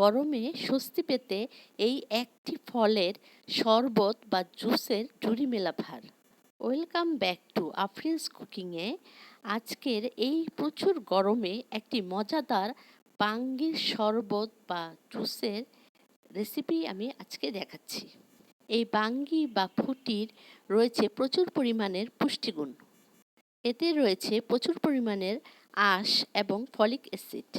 গরমে স্বস্তি পেতে এই একটি ফলের শরবত বা জুসের জুড়ি মেলা ভার ওয়েলকাম ব্যাক টু আফরিনস কুকিংয়ে। আজকের এই প্রচুর গরমে একটি মজাদার বাঙ্গির শরবত বা জুসের রেসিপি আমি আজকে দেখাচ্ছি। এই বাঙ্গি বা ফুটির রয়েছে প্রচুর পরিমাণের পুষ্টিগুণ। এতে রয়েছে প্রচুর পরিমাণের আঁশ এবং ফলিক অ্যাসিড।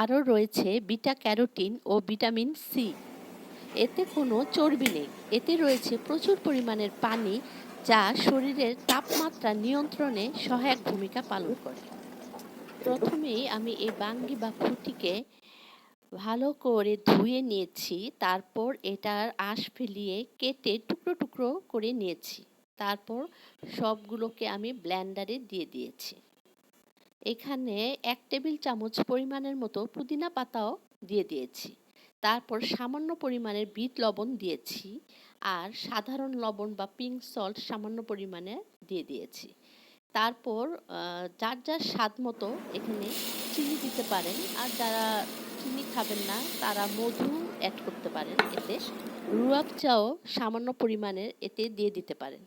আরও রয়েছে বিটা ক্যারোটিন ও ভিটামিন সি এতে কোনো চর্বি নেই। এতে রয়েছে প্রচুর পরিমাণের পানি যা শরীরের তাপমাত্রা নিয়ন্ত্রণে সহায়ক ভূমিকা পালন করে। প্রথমেই আমি এই বাঙ্গি বা ফুটিকে ভালো করে ধুয়ে নিয়েছি, তারপর এটার আঁশ ফেলিয়ে কেটে টুকরো টুকরো করে নিয়েছি। তারপর সবগুলোকে আমি ব্ল্যান্ডারে দিয়ে দিয়েছি। এখানে এক টেবিল চামচ পরিমাণের মতো পুদিনা পাতাও দিয়ে দিয়েছি। তারপর সামান্য পরিমাণের বিট লবণ দিয়েছি আর সাধারণ লবণ বা পিঙ্ক সল্ট সামান্য পরিমাণে দিয়ে দিয়েছি। তারপর যার যার স্বাদ মতো এখানে চিনি দিতে পারেন আর যারা চিনি খাবেন না, তারা মধু অ্যাড করতে পারেন। এতে রুয়াব চাও সামান্য পরিমাণের এতে দিয়ে দিতে পারেন।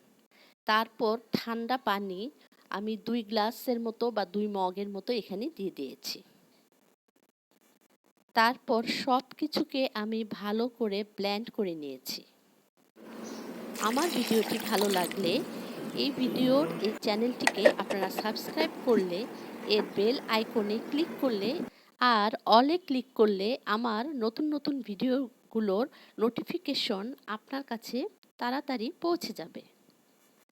তারপর ঠান্ডা পানি আমি দুই গ্লাসের মতো বা দুই মগের মতো এখানে দিয়ে দিয়েছি। তারপর সব কিছুকে আমি ভালো করে ব্ল্যান্ড করে নিয়েছি। আমার ভিডিওটি ভালো লাগলে এই ভিডিওর এই চ্যানেলটিকে আপনারা সাবস্ক্রাইব করলে, এর বেল আইকনে ক্লিক করলে আর অলে ক্লিক করলে আমার নতুন নতুন ভিডিওগুলোর নোটিফিকেশন আপনার কাছে তাড়াতাড়ি পৌঁছে যাবে।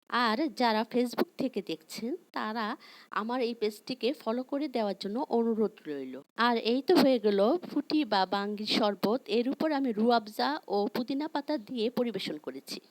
আর যারা ফেসবুক থেকে দেখছেন, তারা আমার এই পেজটিকে ফলো করে দেওয়ার জন্য অনুরোধ রইল। আর এই তো হয়ে গেল ফুটি বা বাঙ্গির শরবত, এর উপর আমি রুয়াবজা ও পুদিনা পাতা দিয়ে পরিবেশন করেছি।